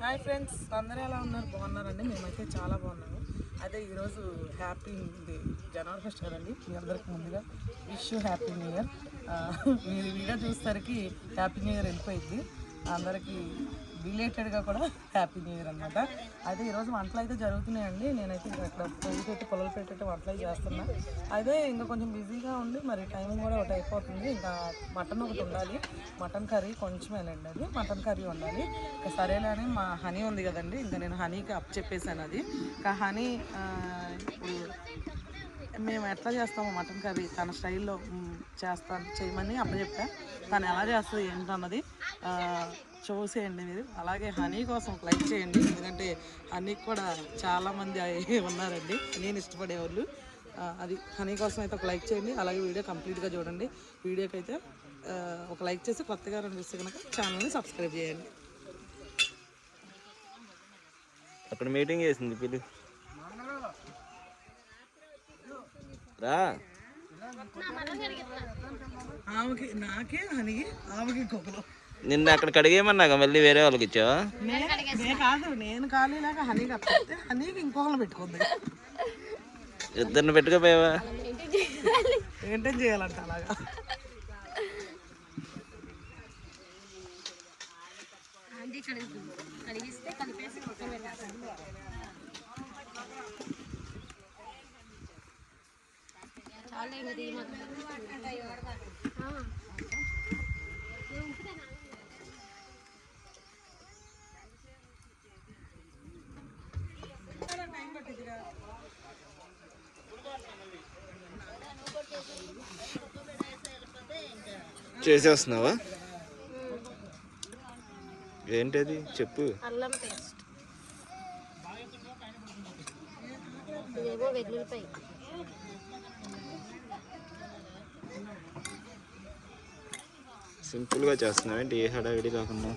Hi friends అందరూ ఎలా ఉన్నారు? బాగున్నారండి? మేమైతే చాలా బాగున్నాము. అదే ఈరోజు హ్యాపీ ఇది జనవరి ఫస్ట్ కదండి? మీ అందరికి ముందుగా విష్ హ్యాపీ న్యూ ఇయర్. మీరు వీడియో చూసేసరికి హ్యాపీ న్యూ ఇయర్ వెళ్ళిపోయింది. అందరికీ రిలేటెడ్గా కూడా హ్యాపీ న్యూ ఇయర్ అనమాట అయితే ఈరోజు వంటలు అయితే జరుగుతున్నాయండి. నేనైతే ఇంకా ఇక్కడ పొయ్యి పెట్టి పొలలు పెట్టి వంటలు అయితే చేస్తున్నా. అదే ఇంకా కొంచెం బిజీగా ఉండి మరి టైం కూడా ఒకటి అయిపోతుంది. ఇంకా మటన్ ఒకటి ఉండాలి. మటన్ కర్రీ కొంచెమేనండి అది. మటన్ కర్రీ ఉండాలి ఇంకా సరేలే అని మా హనీ ఉంది కదండి. ఇంకా నేను హనీకి అప్ చెప్పేశాను అది. ఇంకా హనీ ఇప్పుడు మేము ఎట్లా చేస్తాము మటన్ కర్రీ తన స్టైల్లో చేస్తాను. చేయమని అప్పచెప్పా తను ఎలా చేస్తుంది ఏంటన్నది చూసేయండి మీరు. అలాగే హనీ కోసం లైక్ చేయండి. ఎందుకంటే హనీకి కూడా చాలామంది ఉన్నారండి. నేను ఇష్టపడే వాళ్ళు. అది హనీ కోసం అయితే ఒక లైక్ చేయండి. అలాగే వీడియో కంప్లీట్గా చూడండి. వీడియోకి అయితే ఒక లైక్ చేసి కొత్తగా అనిపిస్తే కనుక ఛానల్ని సబ్స్క్రైబ్ చేయండి. అక్కడ మీటింగ్ చేసింది పిల్లి. రా. ఆమెకి నాకే హనీ ఆమెకి ఇంకొకరు నిన్న అక్కడ కడిగేయమన్నాక మళ్ళీ వేరే వాళ్ళకి ఇచ్చావా? కాదు నేను హనీకి అప్పిస్తే హనీకి పెట్టుకుంది. ఇద్దరిని పెట్టుకోపోయావా? మెయింటైన్ చేయాలంట అలాగా. చేసేస్తున్నావా? ఏంటది? చెప్పు. అల్లం పేస్ట్. ఇదేమో వెల్లుల్లిపాయ. సింపుల్గా చేస్తున్నావు ఏంటి? ఏ హడావిడి కాకుండా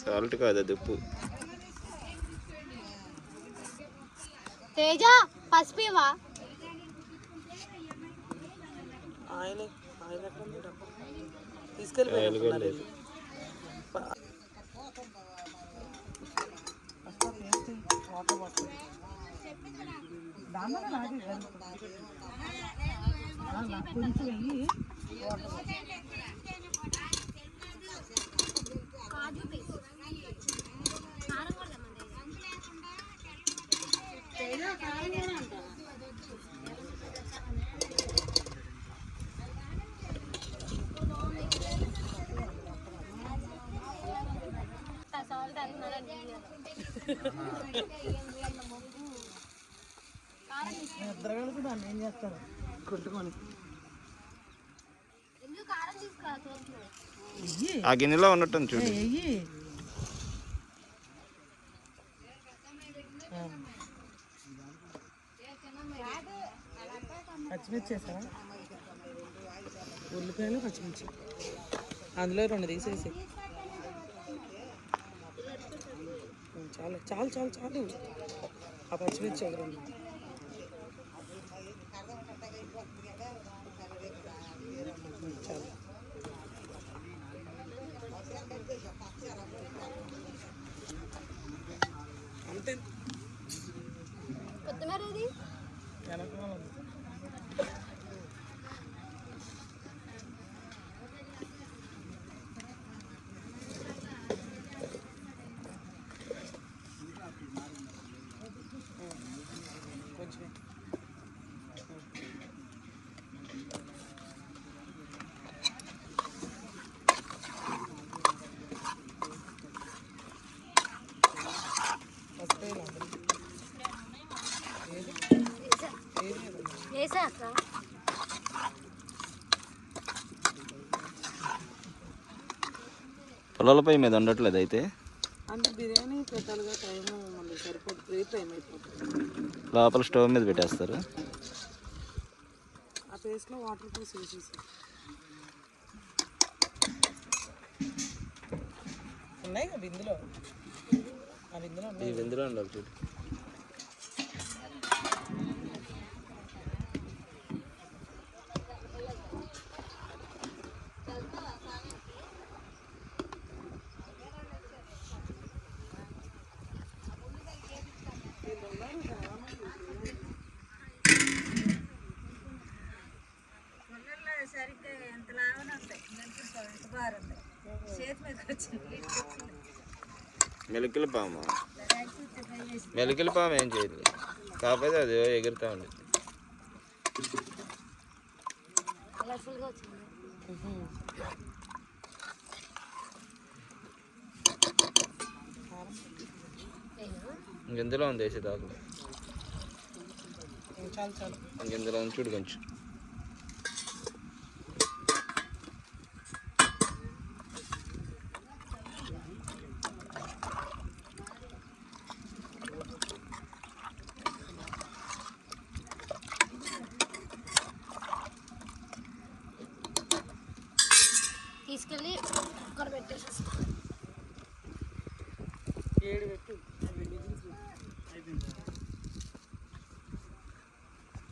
సాల్ట్ కాదు అది ఉప్పు. తేజ పసుపు ఇవ్వా? ఆయిల్ ఆయిల్ ఎక్కడ ఉంది డబ్బా? ఆయిల్ ఏం చేస్తాను ఆ గిన్నెలో ఉన్నట్టు చూడు. పచ్చిమిర్చి ఉల్లిపాయలు పచ్చిమిర్చి. అందులో రెండు తీసేసి. చాలు చాలు చాలు. చాలు ఆ పచ్చిమిర్చి ఒక రెండు కొత్తిమీర ఇది వెనకాల ఉంది. కొంచెం ఫస్ట్ ఇలా ఉంది. ఏది ఏది అది? వేసా అక్క పొలాలపై మీద ఉండట్లేదు అయితే? లోపల స్టవ్ మీద పెట్టేస్తారు. ఆ పేస్ట్లో వాటర్ పోసి ఉండాలి చూడు పారుంది చేతి మీదకి వచ్చింది మెలికల పాము. మెలికల పాము ఏం చేయదు. కాకపోతే అది ఎగురుతా వచ్చింది? ఇంకెందులో ఉంది వేసే చాలు. ఇంకెందులో ఉంది? చూడు కొంచెం. తీసుకెళ్ళి అక్కడ పెట్టేసి ఏడు పెట్టు